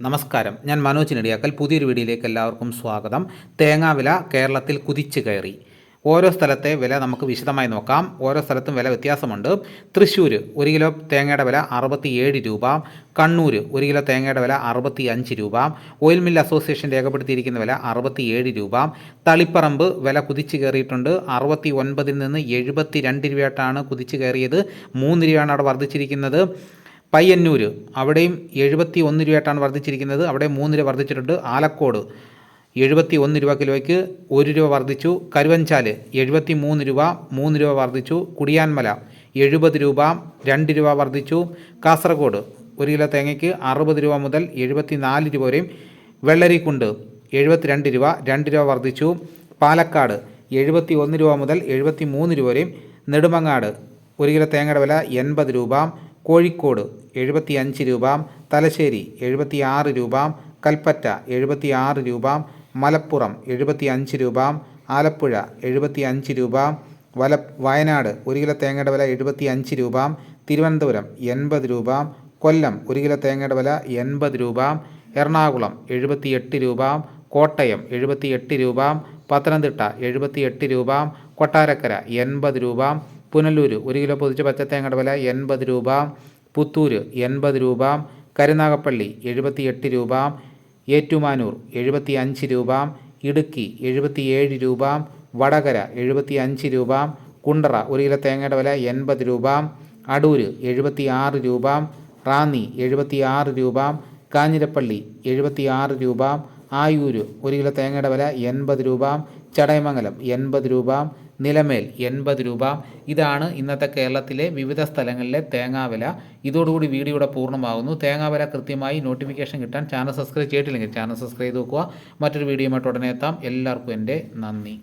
നമസ്കാരം. ഞാൻ മനോജ് നെടിയാക്കൽ. പുതിയൊരു വീഡിയോയിലേക്ക് എല്ലാവർക്കും സ്വാഗതം. തേങ്ങാവില കേരളത്തിൽ കുതിച്ചു കയറി. ഓരോ സ്ഥലത്തെ വില നമുക്ക് വിശദമായി നോക്കാം. ഓരോ സ്ഥലത്തും വില വ്യത്യാസമുണ്ട്. തൃശ്ശൂർ ഒരു കിലോ തേങ്ങയുടെ വില അറുപത്തിയേഴ് രൂപ. കണ്ണൂർ ഒരു കിലോ തേങ്ങയുടെ വില അറുപത്തി അഞ്ച് രൂപ. ഓയിൽ മിൽ അസോസിയേഷൻ രേഖപ്പെടുത്തിയിരിക്കുന്ന വില അറുപത്തിയേഴ് രൂപ. തളിപ്പറമ്പ് വില കുതിച്ചു കയറിയിട്ടുണ്ട്. അറുപത്തി ഒൻപതിൽ നിന്ന് എഴുപത്തി രണ്ട് രൂപയായിട്ടാണ് കുതിച്ചു കയറിയത്. മൂന്ന് രൂപയാണ് അവിടെ വർദ്ധിച്ചിരിക്കുന്നത്. പയ്യന്നൂർ അവിടെയും എഴുപത്തി ഒന്ന് രൂപയായിട്ടാണ് വർദ്ധിച്ചിരിക്കുന്നത്. അവിടെ മൂന്ന് രൂപ വർദ്ധിച്ചിട്ടുണ്ട്. ആലക്കോട് എഴുപത്തി ഒന്ന് രൂപ കിലോയ്ക്ക് ഒരു രൂപ വർദ്ധിച്ചു. കരുവഞ്ചാൽ എഴുപത്തി മൂന്ന് രൂപ മൂന്ന് രൂപ വർദ്ധിച്ചു. കുടിയാൻമല എഴുപത് രൂപ രണ്ട് രൂപ വർദ്ധിച്ചു. കാസർഗോഡ് ഒരു കിലോ തേങ്ങയ്ക്ക് അറുപത് രൂപ മുതൽ എഴുപത്തി നാല് രൂപ വരെയും. വെള്ളരിക്കുണ്ട് എഴുപത്തിരണ്ട് രൂപ രണ്ട് രൂപ വർദ്ധിച്ചു. പാലക്കാട് എഴുപത്തി ഒന്ന് രൂപ മുതൽ എഴുപത്തി മൂന്ന് രൂപ വരെയും. നെടുമങ്ങാട് ഒരു കിലോ തേങ്ങയുടെ വില എൺപത് രൂപ. കോഴിക്കോട് എഴുപത്തി അഞ്ച് രൂപ തലശ്ശേരി എഴുപത്തി ആറ് രൂപ കൽപ്പറ്റ എഴുപത്തി ആറ് രൂപ മലപ്പുറം എഴുപത്തി അഞ്ച് രൂപ ആലപ്പുഴ എഴുപത്തി അഞ്ച് രൂപ വല വയനാട് ഒരു കിലോ തേങ്ങയുടെ വില എഴുപത്തി അഞ്ച് രൂപ തിരുവനന്തപുരം എൺപത് രൂപ കൊല്ലം ഒരു കിലോ തേങ്ങയുടെ വില എൺപത് രൂപ എറണാകുളം എഴുപത്തിയെട്ട് രൂപ കോട്ടയം എഴുപത്തിയെട്ട് രൂപ പത്തനംതിട്ട എഴുപത്തിയെട്ട് രൂപ കൊട്ടാരക്കര എൺപത് രൂപ പുനലൂർ ഒരു കിലോ പൊതിച്ച പച്ചത്തേങ്ങയുടെ വില എൺപത് രൂപ. പുത്തൂർ എൺപത് രൂപ. കരുനാഗപ്പള്ളി എഴുപത്തി എട്ട് രൂപ. ഏറ്റുമാനൂർ എഴുപത്തി അഞ്ച് രൂപ. ഇടുക്കി എഴുപത്തിയേഴ് രൂപ. വടകര എഴുപത്തി അഞ്ച് രൂപ. കുണ്ടറ ഒരു കിലോ തേങ്ങയുടെ വില എൺപത് രൂപ. അടൂർ എഴുപത്തി ആറ് രൂപ. റാന്നി എഴുപത്തി ആറ് രൂപ. കാഞ്ഞിരപ്പള്ളി എഴുപത്തി ആറ് രൂപ. ആയൂർ ഒരു കിലോ തേങ്ങയുടെ വില എൺപത് രൂപ. ചടയമംഗലം എൺപത് രൂപ. നിലമേൽ എൺപത് രൂപ. ഇതാണ് ഇന്നത്തെ കേരളത്തിലെ വിവിധ സ്ഥലങ്ങളിലെ തേങ്ങാവില ഇതോടുകൂടി വീഡിയോയുടെ പൂർണമാകുന്നു. തേങ്ങാവില കൃത്യമായി നോട്ടിഫിക്കേഷൻ കിട്ടാൻ ചാനൽ സബ്സ്ക്രൈബ് ചെയ്തിട്ടില്ലെങ്കിൽ ചാനൽ സബ്സ്ക്രൈബ് ചെയ്ത് നോക്കുക. മറ്റൊരു വീഡിയോയുമായിട്ട് ഉടനെ എത്താം. എല്ലാവർക്കും എന്റെ നന്ദി.